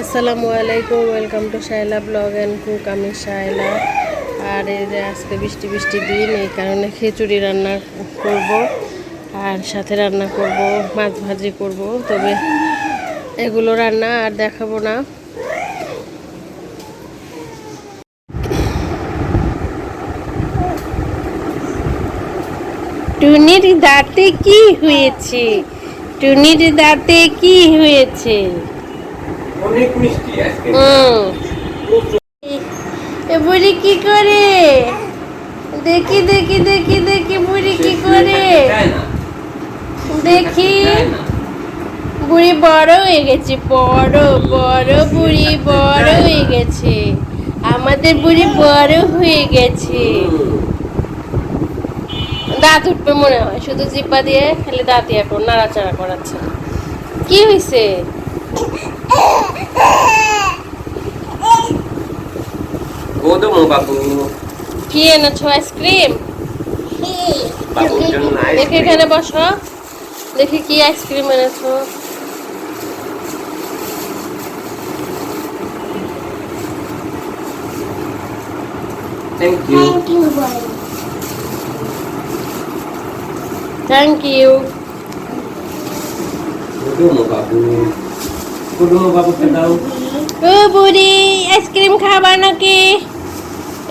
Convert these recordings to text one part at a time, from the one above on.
আসসালামু আলাইকুম welcome to Shaila blog and cook আমি শাইলা আর এই যে আজকে বৃষ্টি বৃষ্টি দিন, এই কারণে খিচুড়ি রান্না করব, আর সাথে রান্না করব, মাছ ভাজি করব, তবে এগুলো রান্না আর দেখাবো না। টুনির দাঁতে কি হয়েছে? টুনির দাঁতে কি হয়েছে? অনেক মিষ্টি আজকে। হুম। বুড়ি কি করে? দেখি দেখি দেখি দেখি বুড়ি কি করে। দেখি। বুড়ি বড় হয়ে গেছে বড় বড় বুড়ি বড় হয়ে গেছে। আমাদের বুড়ি বড় হয়ে গেছে। দাঁত উঠবে মনে হয় শুধু জিব্বা দিয়ে খালি দাঁত এখন নাড়াচাড়া করাচ্ছে। কি হয়েছে গোদমো বাবু। কি এনেছো? আইসক্রিম? দেখি এখানে বসো। দেখি কি আইসক্রিম এনেছো। থ্যাংক ইউ থ্যাংক ইউ দাও ও বুড়ি আইসক্রিম খাবা নাকি?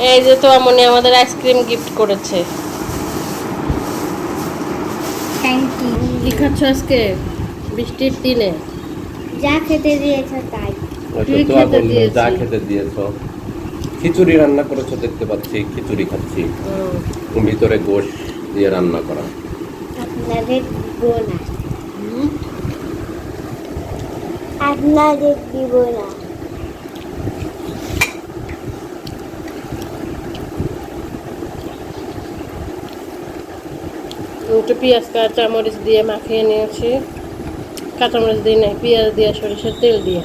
এই যে তো আমনি আমাদের আইসক্রিম গিফট করেছে। থ্যাংক কি খাচ্ছ আজকে বৃষ্টির দিনে? যা খেতে দিয়েছ তাই। যা খেতে দিয়েছ। খিচুড়ি রান্না করেছ দেখতে পাচ্ছি খিচুড়ি খাচ্ছি। ভিতরে গোশ দিয়ে রান্না করা। আপনাদের দিব না। আপনাদের দিব না একটু পেঁয়াজ কাঁচামরিচ দিয়ে মাখিয়ে নিয়েছি। কাঁচামরিচ দিয়ে নেই পেঁয়াজ দিয়ে সরিষার তেল দিয়ে।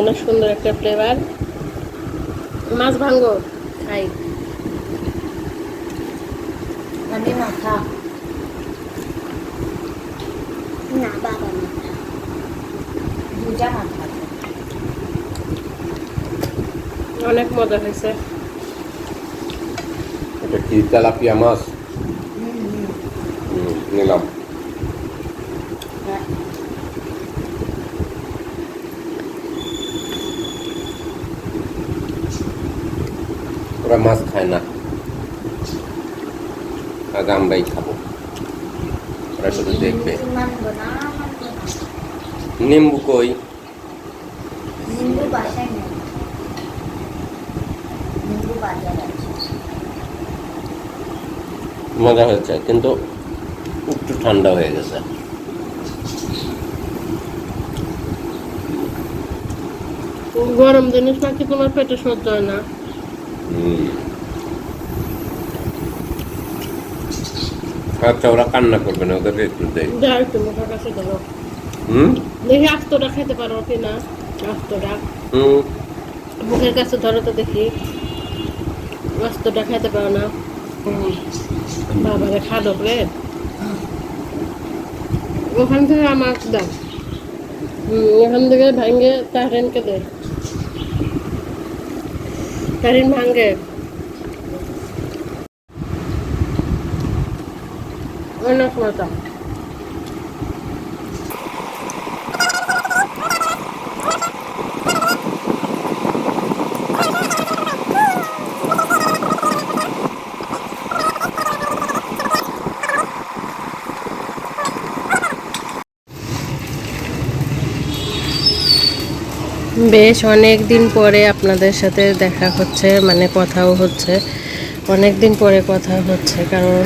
অনেক সুন্দর একটা ফ্লেভার মাছ ভাঙ্গো খাই। আমি মাথা না বাবা মাথা দুটা মাথা অনেক মজা হয়েছে। এটা কি তেলাপিয়া মাছ? নিলাম। ওরা মাছ খায় না। আগে আমরাই খাব। ওরা শুধু দেখবে। নিম্বু কই? নিম্বু বাসায় নেই। নিম্বু বাজার আছে। মজা হয়েছে কিন্তু একটু ঠান্ডা হয়ে গেছে। গরম জিনিস নাকি তোমার পেটে সহ্য হয় না? আচ্ছা ওরা কান্না করবে না ওদেরকে একটু দেখ যাই একটু মুখের কাছে ধরো হুম? দেখি আস্তটা খেতে পারো কি না আস্তটা হুম। মুখের কাছে ধরো তো দেখি। আস্তটা খেতে পারো না। বাবারে খাদক রে। ওখান থেকে আমার দাও। ওখান থেকে ভাঙ্গে তাহরিনকে দে। তাহরিন ভাঙ্গে অনেক মজা। বেশ অনেক দিন পরে আপনাদের সাথে দেখা হচ্ছে মানে কথাও হচ্ছে। অনেক দিন পরে কথা হচ্ছে, কারণ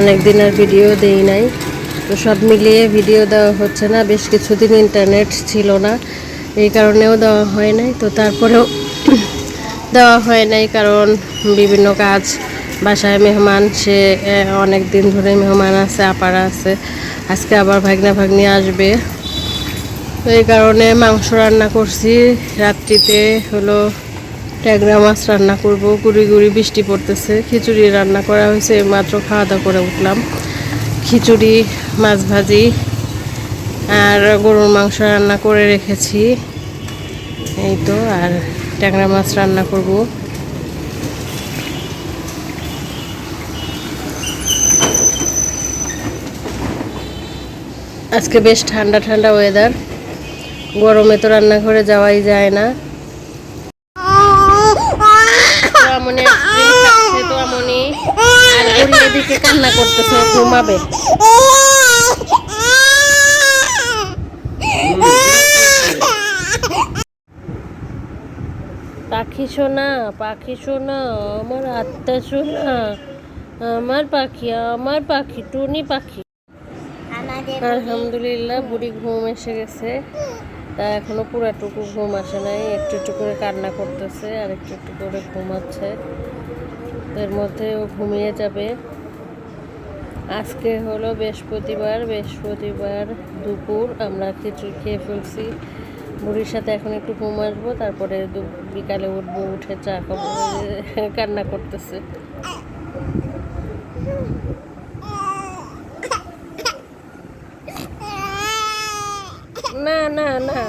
অনেক দিন আর ভিডিও দেই নাই। তো সব মিলিয়ে ভিডিও দেওয়া হচ্ছে না, বেশ কিছুদিন ইন্টারনেট ছিল না, এই কারণেও দেওয়া হয় নাই। তো তারপরেও দেওয়া হয় নাই, কারণ বিভিন্ন কাজ, বাসায় মেহমান, সে অনেক দিন ধরে মেহমান আছে, আপারা আছে। আজকে আবার ভাগনা ভাগ্নি আসবে। তো এই কারণে মাংস রান্না করছি। রাত্রিতে হলো ট্যাংরা মাছ রান্না করব। গুড়ি গুড়ি বৃষ্টি পড়তেছে। খিচুড়ি রান্না করা হয়েছে। মাত্র খাওয়া দাওয়া করে উঠলাম। খিচুড়ি, মাছ ভাজি আর গরুর মাংস রান্না করে রেখেছি। এই তো, আর ট্যাংরা মাছ রান্না করব। আজকে বেশ ঠান্ডা ঠান্ডা ওয়েদার গরমে তো রান্নাঘরে যাওয়াই যায় না। এদিকে কান্না করতেছে ঘুমাবে। পাখি সোনা পাখি সোনা আমার আত্মা সোনা আমার পাখি আমার পাখি টুনি পাখি। আলহামদুলিল্লাহ বুড়ি ঘুম এসে গেছে। তা এখনও পুরাটুকু ঘুম আসে নাই। একটু একটু করে কান্না করতেছে, আর একটু একটু করে ঘুমাচ্ছে। এর মধ্যে ও ঘুমিয়ে যাবে। আজকে হলো বৃহস্পতিবার। বৃহস্পতিবার দুপুর আমরা খিচুড়ি খেয়ে ফেলছি। বুড়ির সাথে এখন একটু ঘুম আসব, তারপরে বিকালে উঠবো, উঠে চা খাব। কান্না করতেছে না না না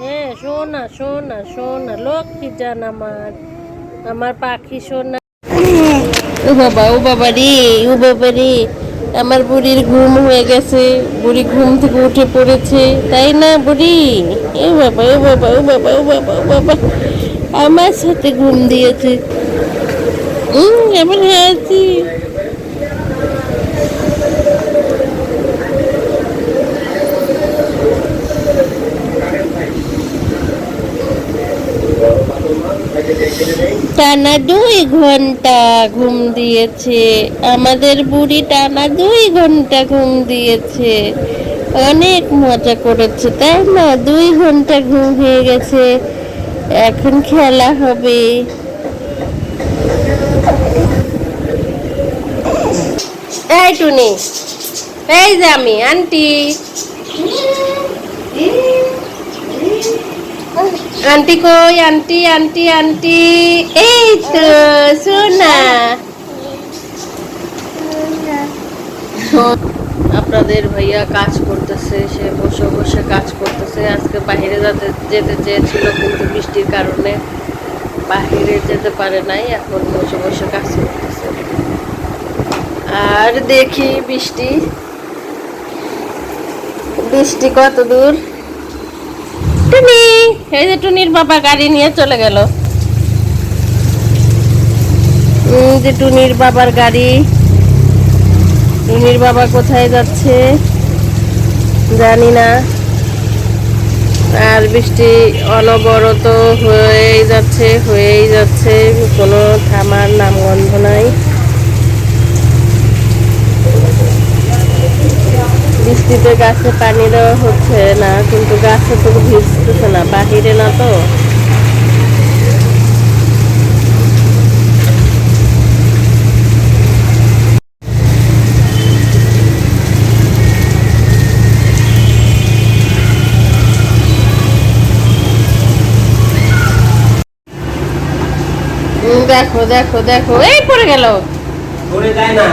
হ্যাঁ সোনা সোনা সোনা লক্ষ্মী জান আমার আমার পাখি সোনা ও বাবা ও বাবা রে, ও বাবা রে, আমার বুড়ির ঘুম হয়ে গেছে, বুড়ি ঘুম থেকে উঠে পড়েছে, তাই না বুড়ি? এ বাবা, ও বাবা ও বাবা ও বাবা ও বাবা, আমার সাথে ঘুম দিয়েছে। হুম কেমন আছি। টানা দুই ঘণ্টা ঘুম দিয়েছে। আমাদের বুড়ি টানা দুই ঘণ্টা ঘুম দিয়েছে। অনেক মজা করেছে, তাই না? দুই ঘণ্টা ঘুম হয়ে গেছে। এখন খেলা হবে। এই টুনি, এই যে আমি, আন্টি। আন্টি কই আন্টি আন্টি আন্টি এই তো সোনা আপনাদের ভাইয়া কাজ করতেছে, সে বসে বসে কাজ করতেছে। আজকে বাইরে যেতে যেতে চেয়েছিল, কিন্তু বৃষ্টির কারণে বাইরে যেতে পারে নাই, এখন বসে বসে কাজ করতেছে। আর দেখি বৃষ্টি। বৃষ্টি কত দূর? টুনি! এই যে টুনির বাবা গাড়ি নিয়ে চলে গেল। যে টুনির বাবার গাড়ি। টুনির বাবা কোথায় যাচ্ছে? জানি না। আর বৃষ্টি অনবরত হয়েই যাচ্ছে হয়েই যাচ্ছে। কোনো থামার নামগন্ধ নাই। বৃষ্টিতে গাছে পানি দেওয়া হচ্ছে না, কিন্তু গাছে তো ভিজতেছে না, বাহিরে না তো। দেখো দেখো দেখো, এই পড়ে গেল। করে যায় না।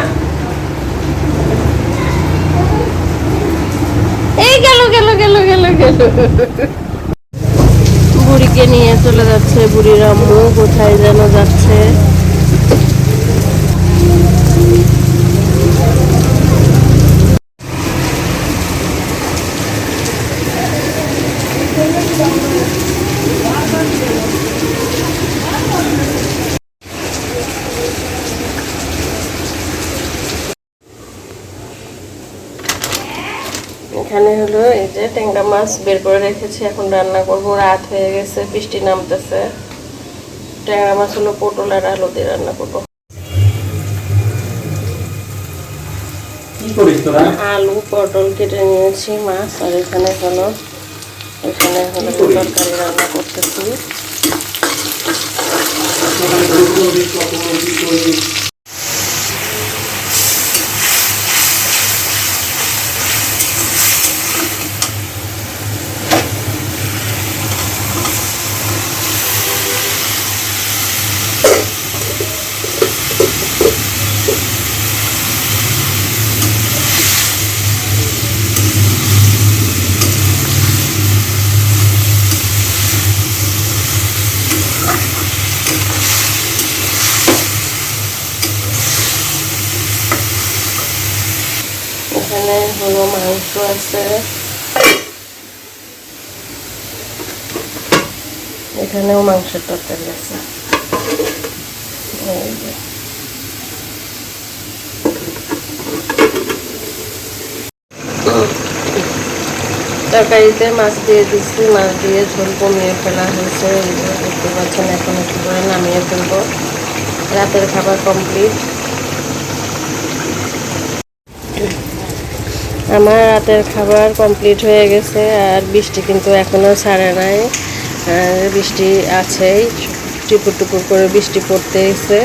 এই গেল গেল গেল গেল গেল। বুড়িকে নিয়ে চলে যাচ্ছে বুড়ির আম্মু, কোথায় যেন যাচ্ছে। এখানে হলো এই যে ট্যাংরা মাছ বের করে রেখেছি এখন রান্না করব। রাত হয়ে গেছে বৃষ্টি নামতেছে। ট্যাংরা মাছ হলো পটল আর আলু দিয়ে রান্না করব। আলু পটল কেটে নিয়েছি মাছ আর এখানে হলো এখানে হলো তরকারি রান্না করতেছি। মাংস আছে এখানেও মাংসের তরকারি আছে তরকারিতে মাছ দিয়ে দিচ্ছি মাছ দিয়ে ঝোল কমিয়ে ফেলা হয়েছে দেখতে পাচ্ছেন এখন একটু করে নামিয়ে ফেলব রাতের খাবার কমপ্লিট আমার রাতের খাবার কমপ্লিট হয়ে গেছে আর বৃষ্টি কিন্তু এখনও ছাড়ে নাই। বৃষ্টি আছেই টুপুর টুপুর করে বৃষ্টি পড়তে এসে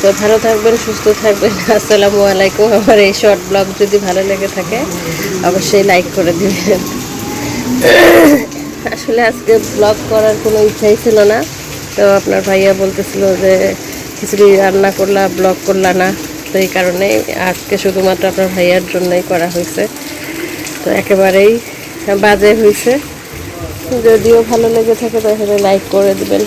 তো ভালো থাকবেন, সুস্থ থাকবেন। আসসালামু আলাইকুম। আমার এই শর্ট ব্লগ যদি ভালো লেগে থাকে, অবশ্যই লাইক করে দিবেন। আসলে আজকে ব্লগ করার কোনো ইচ্ছাই ছিল না। তো আপনার ভাইয়া বলতেছিল যে, খিচুড়ি রান্না করলা ব্লগ করলা না। তো এই কারণে আজকে শুধুমাত্র আপনার ভাইয়ার জন্যই করা হয়েছে। তো একেবারেই বাজে হয়েছে। যদিও ভালো লেগে থাকে, তাহলে লাইক করে দিবেন।